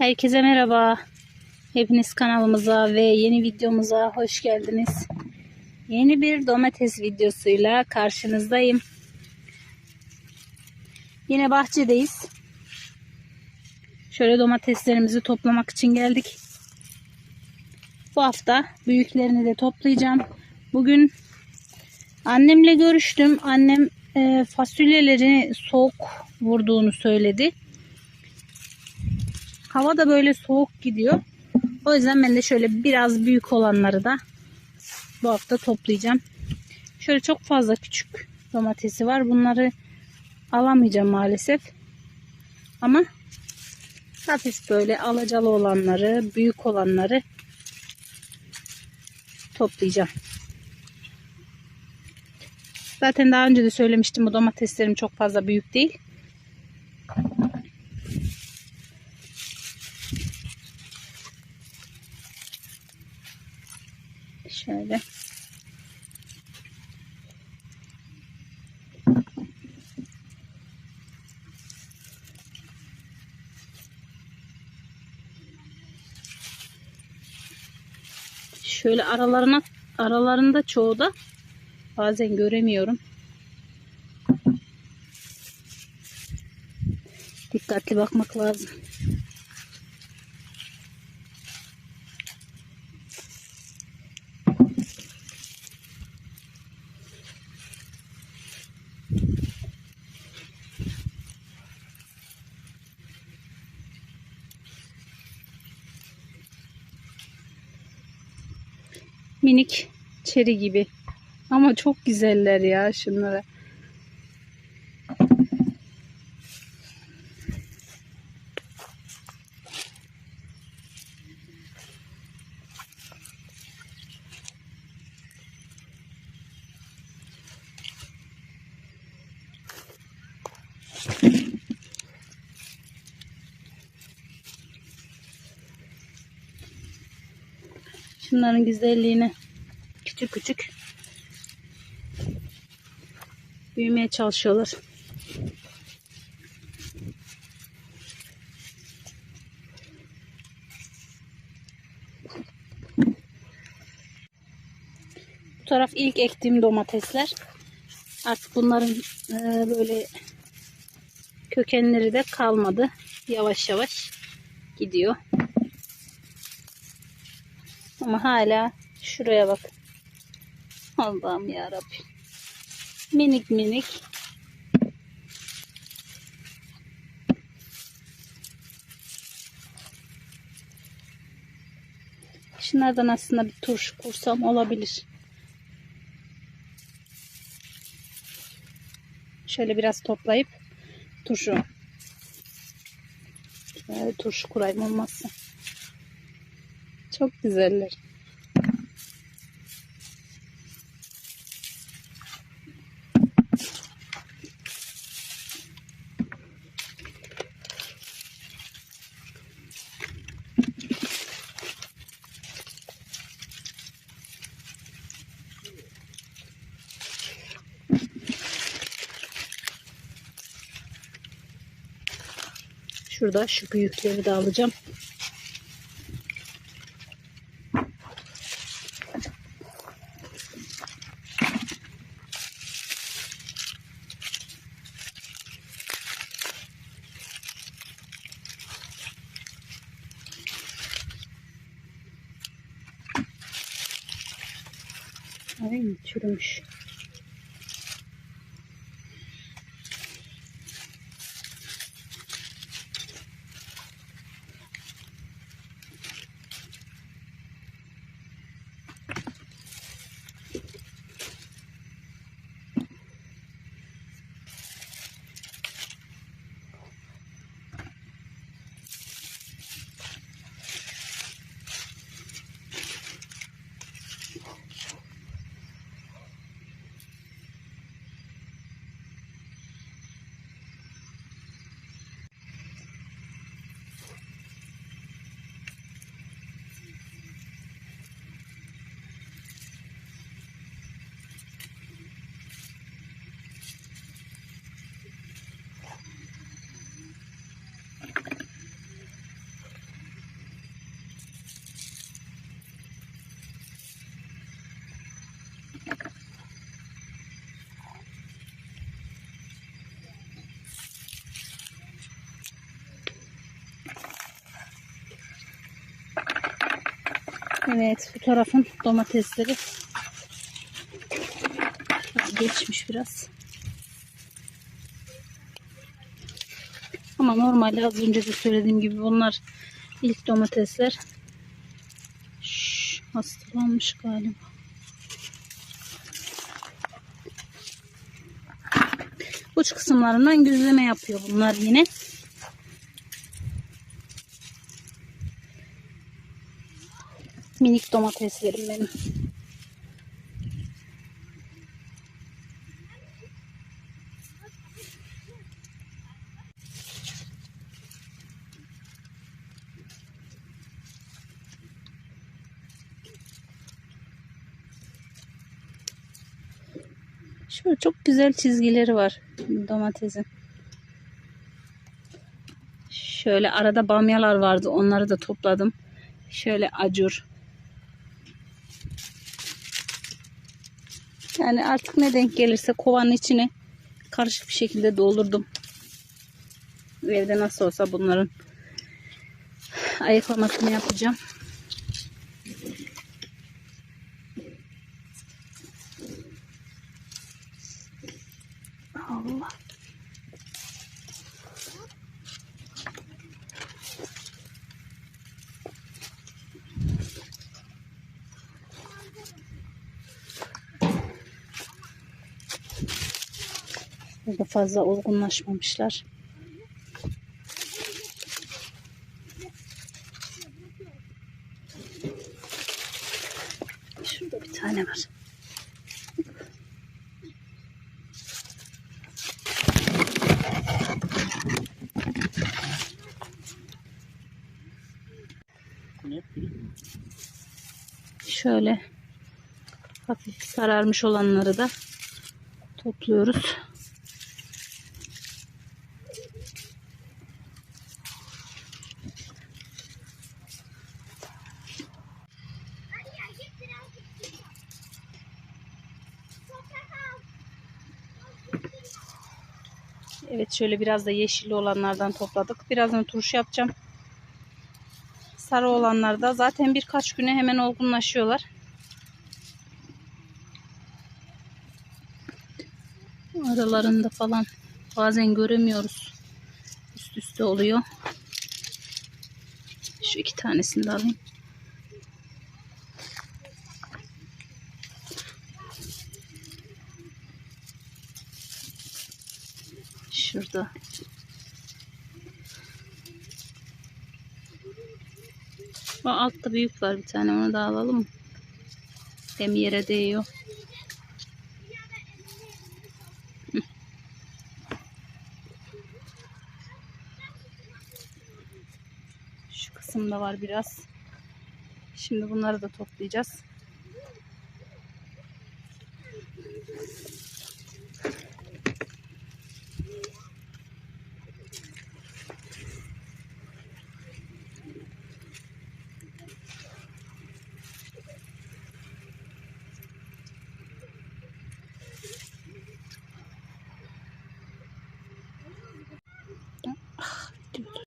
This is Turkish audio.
Herkese merhaba. Hepiniz kanalımıza ve yeni videomuza hoş geldiniz. Yeni bir domates videosuyla karşınızdayım. Yine bahçedeyiz. Şöyle domateslerimizi toplamak için geldik. Bu hafta büyüklerini de toplayacağım. Bugün annemle görüştüm. Annem e, fasulyeleri soğuk vurduğunu söyledi. Hava da böyle soğuk gidiyor. O yüzden ben de şöyle biraz büyük olanları da bu hafta toplayacağım. Şöyle çok fazla küçük domatesi var. Bunları alamayacağım maalesef. Ama hafif böyle alacalı olanları, büyük olanları toplayacağım. Zaten daha önce de söylemiştim bu domateslerim çok fazla büyük değil. Şöyle. Şöyle aralarına aralarında çoğu da bazen göremiyorum. Dikkatli bakmak lazım. Minik çeri gibi. Ama çok güzeller ya şunlara. Şunların güzelliğine küçük küçük büyümeye çalışıyorlar. Bu taraf ilk ektiğim domatesler. Artık bunların e, böyle kökenleri de kalmadı. Yavaş yavaş gidiyor. Ama hala şuraya bak. Allah'ım ya Rabbi. Minik minik. Şunlardan aslında bir turşu kursam olabilir. Şöyle biraz toplayıp turşu. Şöyle turşu kurayım olmazsa. Çok güzeller. Şurada şu büyükleri de alacağım. Ay çürümüş. Evet bu tarafın domatesleri geçmiş biraz. Ama normalde az önce de söylediğim gibi bunlar ilk domatesler. Şş, hastalanmış galiba. Uç kısımlarından gözleme yapıyor bunlar yine. Minik domateslerim benim. Şöyle çok güzel çizgileri var domatesin. Şöyle arada bamyalar vardı. Onları da topladım. Şöyle acur. Yani artık ne denk gelirse kovanın içine karışık bir şekilde doldurdum. Evde nasıl olsa bunların ayıklamasını yapacağım. Burada fazla olgunlaşmamışlar. Şurada bir tane var. Şöyle hafif sararmış olanları da topluyoruz. Evet şöyle biraz da yeşilli olanlardan topladık. Birazdan turşu yapacağım. Sarı olanlar da zaten birkaç güne hemen olgunlaşıyorlar. Aralarında falan bazen göremiyoruz. Üst üste oluyor. Şu iki tanesini de alayım. Şurada. O altta büyük var bir tane onu da alalım? Hem yere değiyor. Şu kısımda var biraz. Şimdi bunları da toplayacağız.